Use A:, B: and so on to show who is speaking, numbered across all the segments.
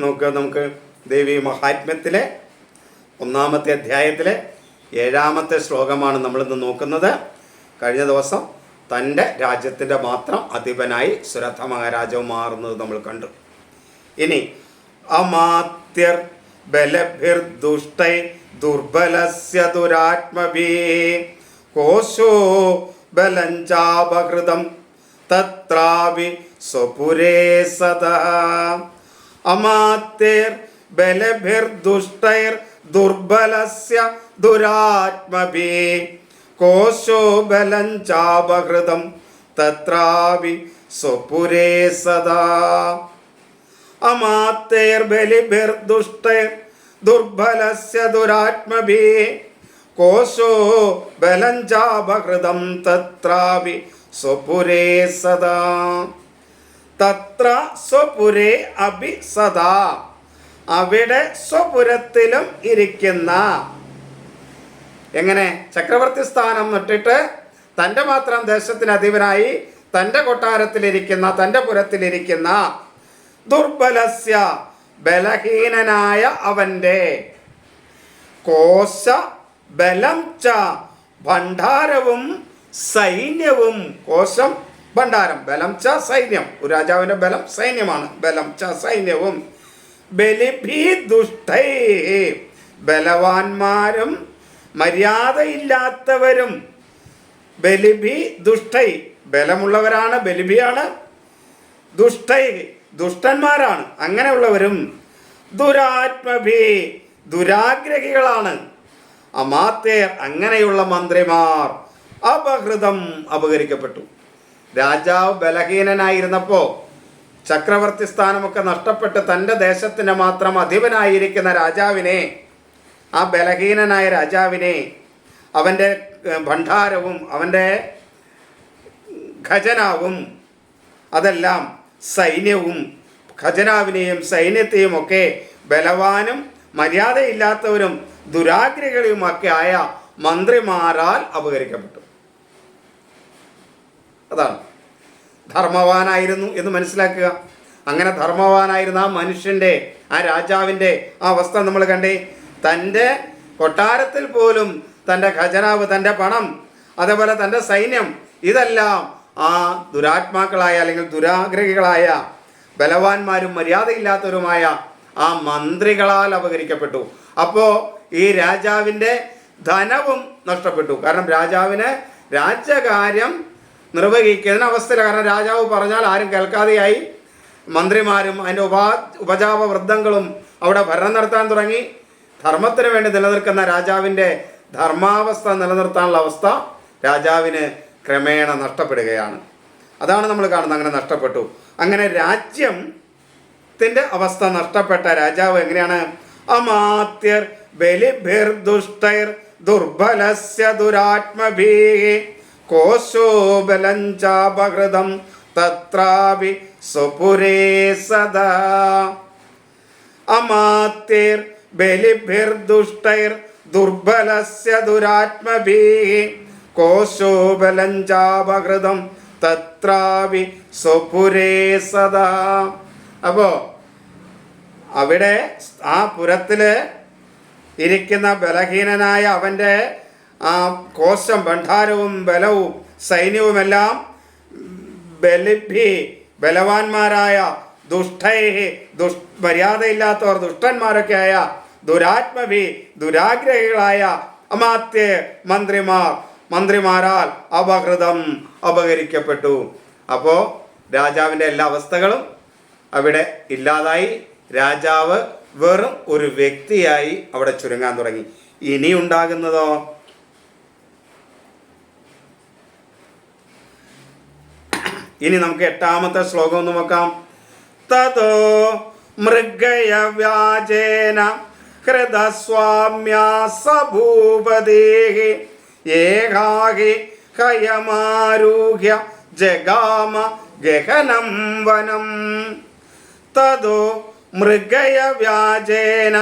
A: നോക്കുക. നമുക്ക് ദേവി മഹാത്മ്യത്തിലെ ഒന്നാമത്തെ അധ്യായത്തിലെ ഏഴാമത്തെ ശ്ലോകമാണ് നമ്മളിന്ന് നോക്കുന്നത്. കഴിഞ്ഞ ദിവസം തന്റെ രാജ്യത്തിന്റെ മാത്രം അധിപനായി സുരഥ മഹാരാജാവ് മാറുന്നത് നമ്മൾ കണ്ടു. ഇനി അമാത്യർ ബലഭിർ ദുഷ്ടൈ ദുർബലസ്യ ദുരാത്മഭീ കോശോ ബലഞ്ചാപഹൃതം തത്രാവി സ്വപുരേ സദാ. അമാത്യർ ബലഭിർ ദുഷ്ടൈർ ദുർബലസ്യ ദുരാത്മഭി. കോശോ ബലഞ്ചാപഹൃതം തത്രാവി സ്വപുരേ സദാ. അമാത്തേർബലിഭിർദുഷ്ടൈർ ദുർബലസ്യ ദുരാത്മഭി. കോശോ ബലഞ്ചാപഹൃതം തത്രാവി സ്വപുരേ സദാ. തത്ര സ്വപുരേ അഭി സദാ. അവിടെ സ്വപുരത്തിലും ഇരിക്കുന്ന. എങ്ങനെ? ചക്രവർത്തി സ്ഥാനം നട്ടിട്ട് തന്റെ മാത്രം ദേശത്തിന് അധിപനായി തന്റെ കൊട്ടാരത്തിലിരിക്കുന്ന തന്റെ പുരത്തിലിരിക്കുന്ന ദുർബലസ്യ ബലഹീനനായ അവന്റെ കോശ ബലം ച ഭണ്ഡാരവും സൈന്യവും കോശം ഭണ്ഡാരം ബലം ച സൈന്യം. ഒരു രാജാവിന്റെ ബലം സൈന്യമാണ്. ബലം ച സൈന്യവും. ബലിഭി ബലവാന്മാരും മര്യാദയില്ലാത്തവരും ബലിഭി ദുഷ്ടൈ ബലമുള്ളവരാണ് ബലിഭിയാണ്. ദുഷ്ടൈ ദുഷ്ടന്മാരാണ്. അങ്ങനെയുള്ളവരും ദുരാത്മഭി ദുരാഗ്രഹികളാണ്. അമാത്തേർ അങ്ങനെയുള്ള മന്ത്രിമാർ അപഹൃതം അപഹരിക്കപ്പെട്ടു. രാജാവ് ബലഹീനനായിരുന്നപ്പോൾ ചക്രവർത്തി സ്ഥാനമൊക്കെ നഷ്ടപ്പെട്ട് തന്റെ ദേശത്തിന് മാത്രം അധിപനായിരിക്കുന്ന രാജാവിനെ ആ ബലഹീനനായ രാജാവിനെ അവന്റെ ഭണ്ഡാരവും അവന്റെ ഖജനാവും അതെല്ലാം സൈന്യവും ഖജനാവിനെയും സൈന്യത്തെയും ഒക്കെ ബലവാനും മര്യാദയില്ലാത്തവരും ദുരാഗ്രഹികളുമൊക്കെ ആയ മന്ത്രിമാരാൽ അപകരിക്കപ്പെട്ടു അതാണ്. ധർമ്മവാനായിരുന്നു എന്ന് മനസ്സിലാക്കുക. അങ്ങനെ ധർമ്മവാനായിരുന്ന ആ മനുഷ്യന്റെ ആ രാജാവിന്റെ ആ അവസ്ഥ നമ്മൾ കണ്ടേ. തന്റെ കൊട്ടാരത്തിൽ പോലും തന്റെ ഖജനാവ് തന്റെ പണം അതേപോലെ തന്റെ സൈന്യം ഇതെല്ലാം ആ ദുരാത്മാക്കളായ അല്ലെങ്കിൽ ദുരാഗ്രഹികളായ ബലവാന്മാരും മര്യാദയില്ലാത്തവരുമായ ആ മന്ത്രികളാൽ അപകരിക്കപ്പെട്ടു അപ്പോൾ ഈ രാജാവിന്റെ ധനവും നഷ്ടപ്പെട്ടു. കാരണം രാജാവിന് രാജ്യകാര്യം നിർവഹിക്കുന്ന അവസ്ഥയിൽ കാരണം രാജാവ് പറഞ്ഞാൽ ആരും കേൾക്കാതെയായി മന്ത്രിമാരും അതിന്റെ ഉപാ ഉപജാപ വൃദ്ധങ്ങളും അവിടെ ഭരണം നടത്താൻ തുടങ്ങി. ധർമ്മത്തിന് വേണ്ടി നിലനിൽക്കുന്ന രാജാവിന്റെ ധർമാവസ്ഥ നിലനിർത്താനുള്ള അവസ്ഥ രാജാവിന് ക്രമേണ നഷ്ടപ്പെടുകയാണ്. അതാണ് നമ്മൾ കാണുന്നത്. അങ്ങനെ നഷ്ടപ്പെട്ടു. അങ്ങനെ രാജ്യം ത്തിന്റെ അവസ്ഥ നഷ്ടപ്പെട്ട രാജാവ് എങ്ങനെയാണ്? അമാത്യർ ബലിഭിർ ദുഷ്ടൈർ ദുർബലസ്യ ദുരാത്മഭീ. കോശോ ബലഞ്ചാപഹൃതം തത്രാപി സ്വപുരേ സദാ അമാത്യർ ബലിഭിർദുഷ്ടൈർ ദുർബലസ്യ ദുരാത്മഭീ കോശോബലം ബലഞ്ചാപഹൃതം തത്രാവി സ്വപുരേ സദാ അപ്പോൾ അവിടെ ആ പുരത്തിൽ ഇരിക്കുന്ന ബലഹീനനായ അവന്റെ ആ കോശം ഭണ്ഡാരവും ബലവും സൈന്യവുമെല്ലാം ബലിഭി ബലവാന്മാരായ ദുഷ്ടേഹി ദുഷ് മര്യാദയില്ലാത്തവർ ദുഷ്ടന്മാരൊക്കെയായ ദുരാത്മഭി ദുരാഗ്രഹികളായ അമാത്യ മന്ത്രിമാർ മന്ത്രിമാരാൽ അപഹൃതം അപഹരിക്കപ്പെട്ടു. അപ്പോൾ രാജാവിന്റെ എല്ലാ അവസ്ഥകളും അവിടെ ഇല്ലാതായി. രാജാവ് വെറും ഒരു വ്യക്തിയായി അവിടെ ചുരുങ്ങാൻ തുടങ്ങി. ഇനി ഉണ്ടാകുന്നതോ ഇനി നമുക്ക് എട്ടാമത്തെ ശ്ലോകം ഒന്ന് നോക്കാം. തതോ മൃഗയവ്യാജേന ഹൃദസ്വാമ്യാ സഭൂപദേഹി ഏകാഹി ഹയമാരൂഹ്യ ജഗാമ ഗഹനം വനം. തതോ മൃഗയവ്യാജേന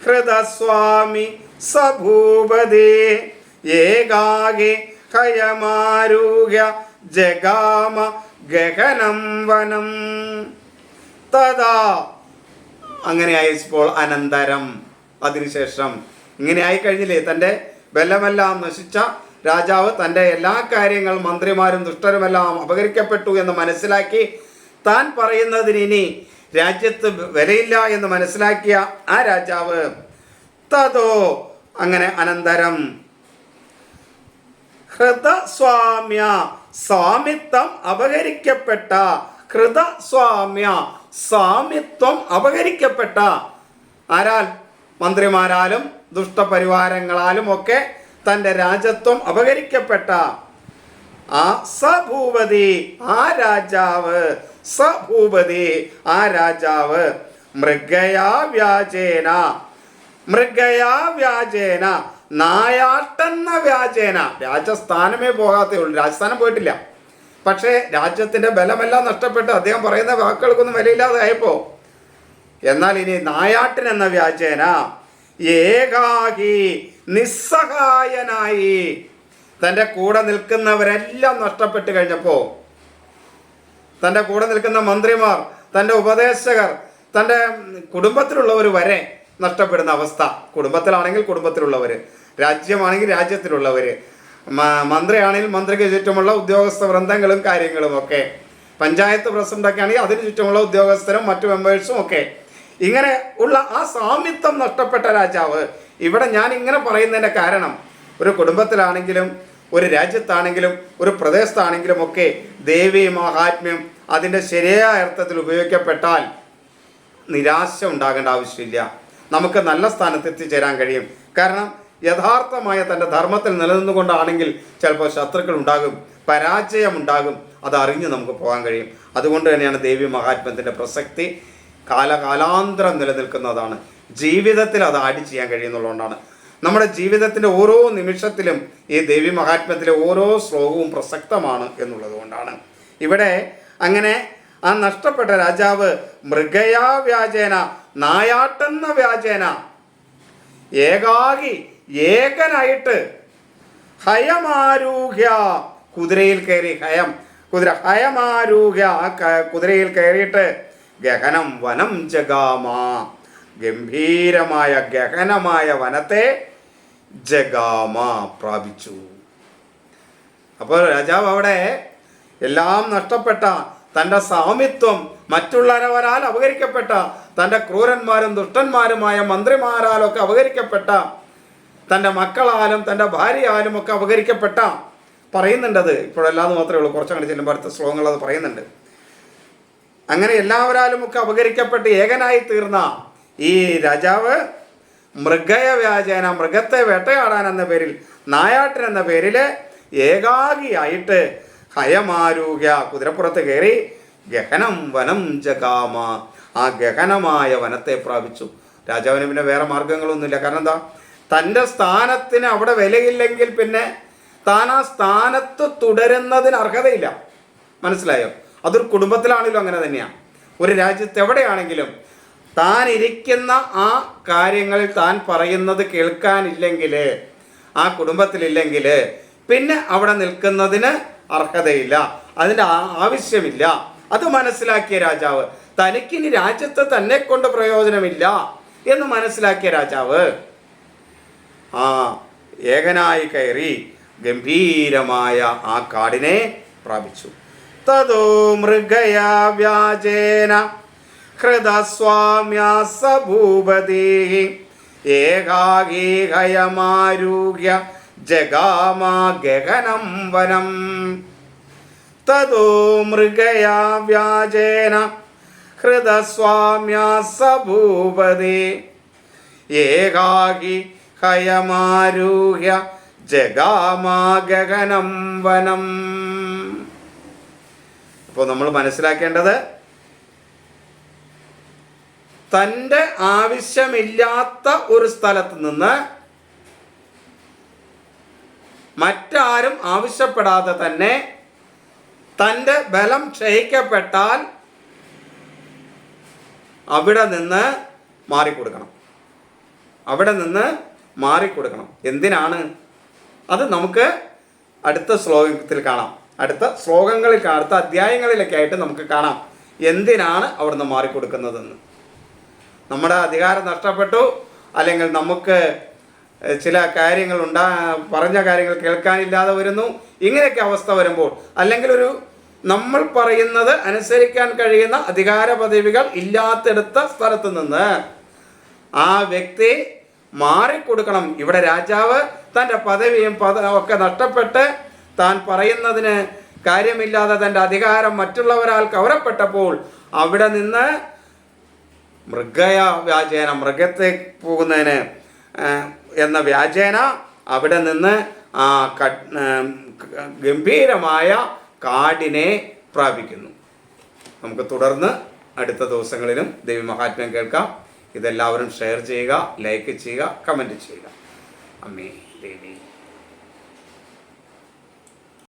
A: ഹൃദസ്വാമി സഭൂപദേ ഏകാഗി ഹയമാരൂഹ്യ ജഗാമ ഗഗനം വനം. തഥാ. അങ്ങനെ അയച്ചപ്പോൾ അനന്തരം. അതിനുശേഷം ഇങ്ങനെ ആയി ആയിക്കഴിഞ്ഞില്ലേ? തന്റെ ബലമെല്ലാം നശിച്ച രാജാവ് തന്റെ എല്ലാ കാര്യങ്ങളും മന്ത്രിമാരും ദുഷ്ടരുമെല്ലാം അപഹരിക്കപ്പെട്ടു എന്ന് മനസ്സിലാക്കി താൻ പറയുന്നതിന് ഇനി രാജ്യത്ത് വിലയില്ല എന്ന് മനസ്സിലാക്കിയ ആ രാജാവ് തതോ. അങ്ങനെ അനന്തരം. ഹൃദസ്വാമ്യ. സ്വാമിത്വം അപഹരിക്കപ്പെട്ട ഹൃദസ്വാമ്യ സ്വാമിത്വം അപഹരിക്കപ്പെട്ട ആരാൽ? മന്ത്രിമാരാലും ദുഷ്ടപരിവാരങ്ങളാലും ഒക്കെ തന്റെ രാജ്യത്വം അപഹരിക്കപ്പെട്ട ആ സഭൂപതി ആ രാജാവ് സഭൂപതി ആ രാജാവ് മൃഗയാ വ്യാജേന മൃഗയാ വ്യാജേന നായാട്ടെന്ന വ്യാജേന. രാജസ്ഥാനമേ പോകാത്തേ ഉള്ളൂ. രാജസ്ഥാനം പോയിട്ടില്ല. പക്ഷേ രാജ്യത്തിന്റെ ബലമെല്ലാം നഷ്ടപ്പെട്ട് അദ്ദേഹം പറയുന്ന വാക്കുകൾക്കൊന്നും വിലയില്ലാതായപ്പോൾ എന്നാൽ ഇനി നായാട്ടൻ എന്ന വ്യാജേന ഏകാകി നിസ്സഹായനായി. തന്റെ കൂടെ നിൽക്കുന്നവരെല്ലാം നഷ്ടപ്പെട്ട് കഴിഞ്ഞപ്പോൾ തന്റെ കൂടെ നിൽക്കുന്ന മന്ത്രിമാർ തന്റെ ഉപദേശകർ തന്റെ കുടുംബത്തിലുള്ളവർ വരെ നഷ്ടപ്പെടുന്ന അവസ്ഥ. കുടുംബത്തിലാണെങ്കിൽ കുടുംബത്തിലുള്ളവർ രാജ്യമാണെങ്കിൽ രാജ്യത്തിലുള്ളവർ മന്ത്രിയാണെങ്കിൽ മന്ത്രിക്ക് ചുറ്റുമുള്ള ഉദ്യോഗസ്ഥ വൃന്ദങ്ങളും കാര്യങ്ങളും ഒക്കെ. പഞ്ചായത്ത് പ്രസിഡന്റൊക്കെ ആണെങ്കിൽ അതിന് ചുറ്റുമുള്ള ഉദ്യോഗസ്ഥരും മറ്റു മെമ്പേഴ്സും ഒക്കെ. ഇങ്ങനെ ഉള്ള ആ സാമിത്വം നഷ്ടപ്പെട്ട രാജാവ് ഇവിടെ ഞാൻ ഇങ്ങനെ പറയുന്നതിന്റെ കാരണം ഒരു കുടുംബത്തിലാണെങ്കിലും ഒരു രാജ്യത്താണെങ്കിലും ഒരു പ്രദേശത്താണെങ്കിലും ഒക്കെ ദേവി മഹാത്മ്യം അതിന്റെ ശരിയായ അർത്ഥത്തിൽ ഉപയോഗിക്കപ്പെട്ടാൽ നിരാശ ഉണ്ടാകേണ്ട ആവശ്യമില്ല. നമുക്ക് നല്ല സ്ഥാനത്ത് എത്തിച്ചേരാൻ കഴിയും. കാരണം യഥാർത്ഥമായ തന്റെ ധർമ്മത്തിൽ നിലനിന്നുകൊണ്ടാണെങ്കിൽ ചിലപ്പോൾ ശത്രുക്കൾ ഉണ്ടാകും പരാജയമുണ്ടാകും അത് അതറിഞ്ഞ് നമുക്ക് പോകാൻ കഴിയും. അതുകൊണ്ട് തന്നെയാണ് ദേവി മഹാത്മ്യത്തിന്റെ പ്രസക്തി. കാലകാലാന്തരം നിലനിൽക്കുന്നതാണ്. ജീവിതത്തിൽ അത് ആഡ് ചെയ്യാൻ കഴിയുന്നുള്ളതുകൊണ്ടാണ്. നമ്മുടെ ജീവിതത്തിന്റെ ഓരോ നിമിഷത്തിലും ഈ ദേവി മഹാത്മ്യത്തിലെ ഓരോ ശ്ലോകവും പ്രസക്തമാണ് എന്നുള്ളത് കൊണ്ടാണ് ഇവിടെ അങ്ങനെ ആ നഷ്ടപ്പെട്ട രാജാവ് മൃഗയാ വ്യാജേന നായാട്ടെന്ന വ്യാജേന ഏകാകി ഏകനായിട്ട് ഹയമാരൂഹ്യ കുതിരയിൽ കയറി ഹയം. കുതിര ഹയമാരൂഹ്യ കുതിരയിൽ കയറിയിട്ട് ഗഹനം വനം ജഗാമ. ഗംഭീരമായ ഗഹനമായ വനത്തെ ജഗാമ പ്രാപിച്ചു. അപ്പോൾ രാജാവ് അവിടെ എല്ലാം നഷ്ടപ്പെട്ട തന്റെ സാമിത്വം മറ്റുള്ളവരാൽ അപകരിക്കപ്പെട്ട തന്റെ ക്രൂരന്മാരും ദുഷ്ടന്മാരുമായ മന്ത്രിമാരാലൊക്കെ അപഹരിക്കപ്പെട്ട തന്റെ മക്കളാലും തന്റെ ഭാര്യയാലും ഒക്കെ അപഹരിക്കപ്പെട്ട പറയുന്നുണ്ടത്. ഇപ്പോഴല്ലാതെ മാത്രമേ ഉള്ളൂ. കുറച്ചങ്ങനെ ചെല്ലുമ്പോൾ അടുത്ത ശ്ലോകങ്ങൾ അത് പറയുന്നുണ്ട്. അങ്ങനെ എല്ലാവരാലും ഒക്കെ അപകരിക്കപ്പെട്ട് ഏകനായി തീർന്ന ഈ രാജാവ് മൃഗയ വ്യാജേന മൃഗത്തെ വേട്ടയാടാൻ എന്ന പേരിൽ നായാട്ടൻ എന്ന പേരിൽ ഏകാഗിയായിട്ട് ഹയമാരൂഹ്യ കുതിരപ്പുറത്ത് കയറി ഗഹനം വനം ജഗാമ. ആ ഗഹനമായ വനത്തെ പ്രാപിച്ചു. രാജാവിന് പിന്നെ വേറെ മാർഗങ്ങളൊന്നുമില്ല. കാരണം എന്താ? തന്റെ സ്ഥാനത്തിന് അവിടെ വിലയില്ലെങ്കിൽ പിന്നെ താൻ ആ സ്ഥാനത്ത് തുടരുന്നതിന് അർഹതയില്ല. മനസ്സിലായോ? അതൊരു കുടുംബത്തിലാണെങ്കിലും അങ്ങനെ തന്നെയാണ് ഒരു രാജ്യത്ത് എവിടെയാണെങ്കിലും താൻ ഇരിക്കുന്ന ആ കാര്യങ്ങളിൽ താൻ പറയുന്നത് കേൾക്കാനില്ലെങ്കിൽ ആ കുടുംബത്തിലില്ലെങ്കിൽ പിന്നെ അവിടെ നിൽക്കുന്നതിന് അർഹതയില്ല. അതിന്റെ ആവശ്യമില്ല. അത് മനസ്സിലാക്കിയ രാജാവ് തനിക്കിനി രാജ്യത്ത് തന്നെ കൊണ്ട് പ്രയോജനമില്ല എന്ന് മനസ്സിലാക്കിയ രാജാവ് ആ ഏകനായി കയറി ഗംഭീരമായ ആ കാടിനെ പ്രാപിച്ചു. തതോ മൃഗയാ വ്യാജേന ഹൃദസ്വാമ്യ സഭൂപതി ഏകാഗീഹയമാരൂഹ്യ ജഗാമാ ഗഗനം വനം. തതോ മൃഗയാ വ്യാജേന ഹൃദസ്വാമ്യ സഭൂപതി ഏകാകി ഹയമാരൂഹ്യ ജഗാമാഗനം വനം. അപ്പോൾ നമ്മൾ മനസ്സിലാക്കേണ്ടത് തന്റെ ആവശ്യമില്ലാത്ത ഒരു സ്ഥലത്ത് നിന്ന് മറ്റാരും ആവശ്യപ്പെടാതെ തന്നെ തന്റെ ബലം ക്ഷയിക്കപ്പെട്ടാൽ അവിടെ നിന്ന് മാറിക്കൊടുക്കണം. അവിടെ നിന്ന് മാറിക്കൊടുക്കണം. എന്തിനാണ്? അത് നമുക്ക് അടുത്ത ശ്ലോകത്തിൽ കാണാം. അടുത്ത ശ്ലോകങ്ങളിൽ അടുത്ത അധ്യായങ്ങളിലൊക്കെ ആയിട്ട് നമുക്ക് കാണാം. എന്തിനാണ് അവിടുന്ന് മാറിക്കൊടുക്കുന്നതെന്ന്. നമ്മുടെ അധികാരം നഷ്ടപ്പെട്ടു. അല്ലെങ്കിൽ നമുക്ക് ചില കാര്യങ്ങൾ ഉണ്ടാ പറഞ്ഞ കാര്യങ്ങൾ കേൾക്കാനില്ലാതെ വരുന്നു. ഇങ്ങനെയൊക്കെ അവസ്ഥ വരുമ്പോൾ അല്ലെങ്കിൽ ഒരു നമ്മൾ പറയുന്നത് അനുസരിക്കാൻ കഴിയുന്ന അധികാര പദവികൾ ഇല്ലാത്തെടുത്ത സ്ഥലത്ത് നിന്ന് ആ വ്യക്തി മാറിക്കൊടുക്കണം. ഇവിടെ രാജാവ് തന്റെ പദവിയും പദ ഒക്കെ നഷ്ടപ്പെട്ട് താൻ പറയുന്നതിന് കാര്യമില്ലാതെ തന്റെ അധികാരം മറ്റുള്ളവരാൽ കവരപ്പെട്ടപ്പോൾ അവിടെ നിന്ന് മൃഗയ വ്യാജേന മൃഗത്തെ പോകുന്നതിന് എന്ന വ്യാജേന അവിടെ നിന്ന് ആ ഗംഭീരമായ കാടിനെ പ്രാപിക്കുന്നു. നമുക്ക് തുടർന്ന് അടുത്ത ദിവസങ്ങളിലും ദേവി മഹാത്മ്യം കേൾക്കാം. ഇതെല്ലാവരും ഷെയർ ചെയ്യുക ലൈക്ക് ചെയ്യുക കമന്റ് ചെയ്യുക. അമ്മേ ദേവി